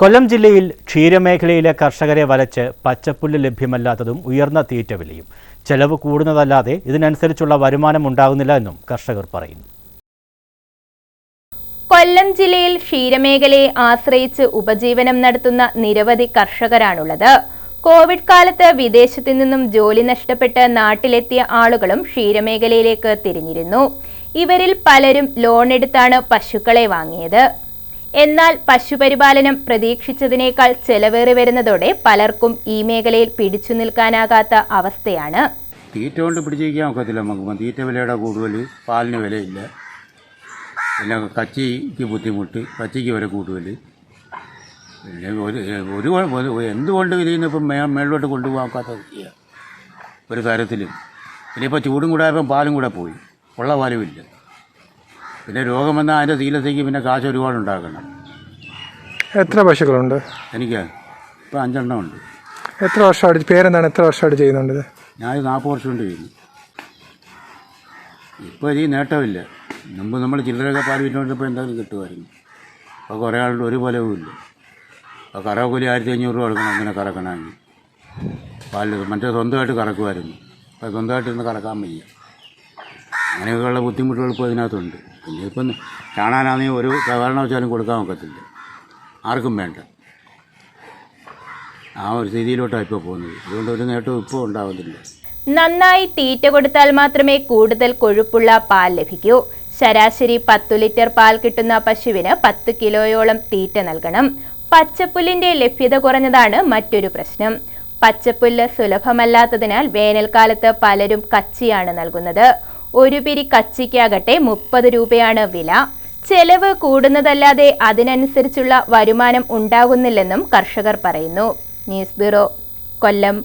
കൊല്ലം ജില്ലയിൽ ക്ഷീരമേഖലയിലെ കർഷകരെ വലച്ച് പച്ചപ്പുല്ല് ലഭ്യമല്ലാത്തതും ഉയർന്ന തീറ്റ വിലയും. ചെലവ് കൂടുന്നതല്ലാതെ ഇതിനനുസരിച്ചുള്ള വരുമാനം ഉണ്ടാകുന്നില്ല എന്നും കർഷകർ പറയുന്നു. കൊല്ലം ജില്ലയിൽ ക്ഷീരമേഖലയെ ആശ്രയിച്ച് ഉപജീവനം നടത്തുന്ന നിരവധി കർഷകരാണുള്ളത്. കോവിഡ് കാലത്ത് വിദേശത്തു നിന്നും ജോലി നഷ്ടപ്പെട്ട് നാട്ടിലെത്തിയ ആളുകളും ക്ഷീരമേഖലയിലേക്ക് തിരിഞ്ഞിരുന്നു. ഇവരിൽ പലരും ലോൺ എടുത്താണ് പശുക്കളെ വാങ്ങിയത്. എന്നാൽ പശുപരിപാലനം പ്രതീക്ഷിച്ചതിനേക്കാൾ ചെലവേറി വരുന്നതോടെ പലർക്കും ഈ മേഖലയിൽ പിടിച്ചു നിൽക്കാനാകാത്ത അവസ്ഥയാണ്. തീറ്റ കൊണ്ട് പിടിച്ചിരിക്കാൻ ഒക്കത്തില്ല നമുക്ക്. തീറ്റ വിലയുടെ കൂടുതൽ പാലിന് വിലയില്ല. പിന്നെ കച്ചിക്ക് ബുദ്ധിമുട്ട് കച്ചിക്ക് വില കൂടുതൽ. പിന്നെ ഒരു ഒരു എന്തുകൊണ്ട് ഇതിനിപ്പം മേ മേളിലോട്ട് കൊണ്ടുപോകാൻ ഒക്കാത്ത. ഒരു കാര്യത്തിലും. ഇനിയിപ്പോൾ ചൂടും കൂടെ ആയപ്പം പാലും കൂടെ പോയി. ഉള്ള പാലും ഇല്ല പിന്നെ രോഗം വന്നാൽ അതിന്റെ ചികിത്സയ്ക്ക് പിന്നെ കാശ് ഒരുപാട് ഉണ്ടാക്കണം. എത്ര പശുക്കളുണ്ട്? എനിക്ക് ഇപ്പം അഞ്ചെണ്ണം ഉണ്ട്. എത്ര വർഷമായിട്ട് പേരെന്താണ് എത്ര വർഷമായിട്ട് ചെയ്യുന്നുണ്ട് ഇത്? ഞാൻ നാൽപ്പത് വർഷം കൊണ്ട് ചെയ്യുന്നു. ഇപ്പോൾ ഈ നേട്ടമില്ല. മുമ്പ് നമ്മൾ ചില്ലറൊക്കെ പാൽ വിറ്റുകൊണ്ടിപ്പോൾ എന്തായാലും കിട്ടുമായിരുന്നു. അപ്പോൾ കുറേ ആളുടെ ഒരു ഫലവും ഇല്ല. അപ്പോൾ കറവക്കൂലി ആയിരത്തി അഞ്ഞൂറ് രൂപ കൊടുക്കണം അങ്ങനെ കറക്കണമെങ്കിൽ. പാൽ മറ്റേ സ്വന്തമായിട്ട് കറക്കുമായിരുന്നു. അപ്പോൾ സ്വന്തമായിട്ട് ഇന്ന് കറക്കാൻ വയ്യ. അങ്ങനെയൊക്കെയുള്ള ബുദ്ധിമുട്ടുകൾ ഇപ്പോൾ ഇതിനകത്തുണ്ട് പിന്നെ ഇപ്പം കാണാനാണെങ്കിൽ ഒരു കാരണവശാലും കൊടുക്കാൻ ഒക്കത്തില്ല. ആർക്കും വേണ്ട. ആ ഒരു സ്ഥിതിയിലോട്ടാണ് ഇപ്പോൾ പോകുന്നത്. അതുകൊണ്ട് ഒരു നേട്ടവും ഇപ്പോൾ ഉണ്ടാവുന്നില്ല നന്നായി തീറ്റ കൊടുത്താൽ മാത്രമേ കൂടുതൽ കൊഴുപ്പുള്ള പാൽ ലഭിക്കൂ. ശരാശരി പത്തു ലിറ്റർ പാൽ കിട്ടുന്ന പശുവിന് പത്ത് കിലോയോളം തീറ്റ നൽകണം. പച്ചപ്പുല്ലിന്റെ ലഭ്യത കുറഞ്ഞതാണ് മറ്റൊരു പ്രശ്നം. പച്ചപ്പുല്ല് സുലഭമല്ലാത്തതിനാൽ വേനൽക്കാലത്ത് പലരും കച്ചിയാണ് നൽകുന്നത്. ഒരു പിരി കച്ചിക്കാകട്ടെ മുപ്പത് രൂപയാണ് വില. ചെലവ് കൂടുന്നതല്ലാതെ അതിനനുസരിച്ചുള്ള വരുമാനം ഉണ്ടാകുന്നില്ലെന്നും കർഷകർ പറയുന്നു. News bureau Kollam.